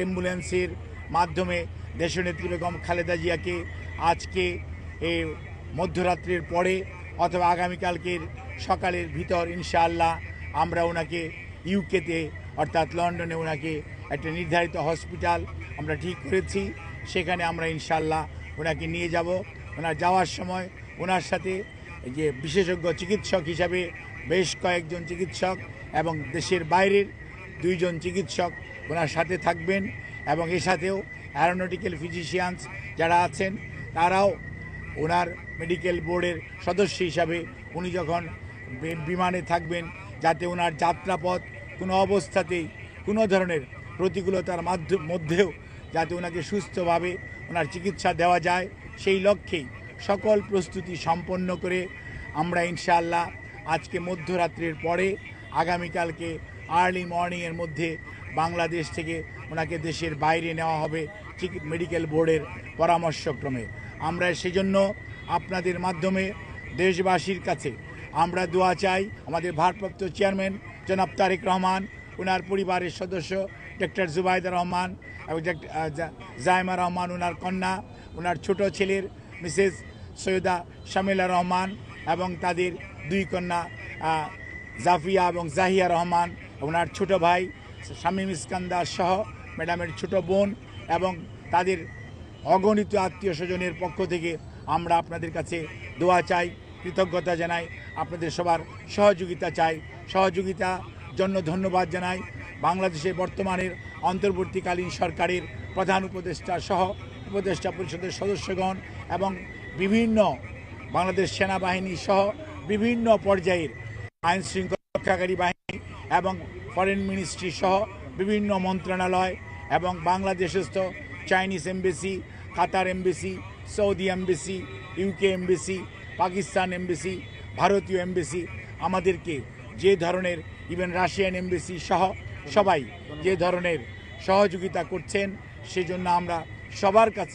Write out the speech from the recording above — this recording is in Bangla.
অ্যাম্বুলেন্সের মাধ্যমে দেশনেত্রী বেগম খালেদা জিয়াকে আজকে এই মধ্যরাত্রির পরে অথবা আগামীকালকের সকালের ভিতর, ইনশাআল্লাহ, আমরা ওনাকে ইউকেতে, অর্থাৎ লন্ডনে ওনাকে একটা নির্ধারিত হসপিটাল আমরা ঠিক করেছি। সেখানে আমরা ইনশাআল্লাহ ওনাকে নিয়ে যাব। ওনার যাওয়ার সময় ওনার সাথে যে বিশেষজ্ঞ চিকিৎসক হিসাবে বেশ কয়েকজন চিকিৎসক এবং দেশের বাইরের দুইজন চিকিৎসক ওনার সাথে থাকবেন এবং এর সাথেও অ্যারোনটিক্যাল ফিজিশিয়ানস যারা আছেন, তারাও ওনার মেডিকেল বোর্ডের সদস্য হিসাবে উনি যখন বিমানে থাকবেন, যাতে ওনার যাত্রাপথ কোনো অবস্থাতেই কোনো ধরনের প্রতিকূলতার মাধ্য- মধ্যেও যাতে ওনাকে সুস্থভাবে ওনার চিকিৎসা দেওয়া যায়, সেই লক্ষ্যেই সকল প্রস্তুতি সম্পন্ন করে আমরা ইনশাআল্লাহ আজকে মধ্যরাত্রির পরে আগামীকালকে আর্লি মর্নিংয়ের মধ্যে বাংলাদেশ থেকে ওনাকে দেশের বাইরে নেওয়া হবে চিকি- মেডিকেল বোর্ডের পরামর্শক্রমে। আমরা সেজন্য আপনাদের মাধ্যমে দেশবাসীর কাছে আমরা দোয়া চাই আমাদের ভারপ্রাপ্ত চেয়ারম্যান জনাব তারেক রহমান ওনার পরিবারের সদস্য ডক্টর জুবাইদা রহমান এবং ডাক্তার, আহ, জা- জাইমা রহমান ওনার কন্যা ওনার ছোট ছেলের মিসেস সৈয়দা শামিলা রহমান এবং তাদের দুই কন্যা জাফিয়া এবং জাহিয়া রহমান। ওনার ছোট ভাই শামীম ইস্কান্দার সহ ম্যাডামের ছোট বোন এবং তাদের অগণিত আত্মীয় স্বজনের পক্ষ থেকে আমরা আপনাদের কাছে দোয়া চাই, কৃতজ্ঞতা জানাই, আপনাদের সবার সহযোগিতা চাই, সহযোগিতা জন্য ধন্যবাদ জানাই। বাংলাদেশের বর্তমানের অন্তর্বর্তীকালীন সরকারের প্রধান উপদেষ্টা সহ উপদেষ্টা পরিষদের সদস্যগণ এবং বিভিন্ন বাংলাদেশ সেনাবাহিনী সহ বিভিন্ন পর্যায়ের আইন শৃঙ্খলা রক্ষাকারী বাহিনী এবং ফরেন মিনিস্ট্রি সহ বিভিন্ন মন্ত্রণালয় এবং বাংলাদেশস্থ Chinese embassy, Qatar embassy, Saudi embassy, UK embassy, Pakistan embassy, ভারতীয় এমবেসি, আমাদেরকে যে ধরনের ইভেন রাশিয়ান এমবেসি সহ সবাই যে ধরনের সহযোগিতা করছেন, সেজন্য আমরা সবার কাছে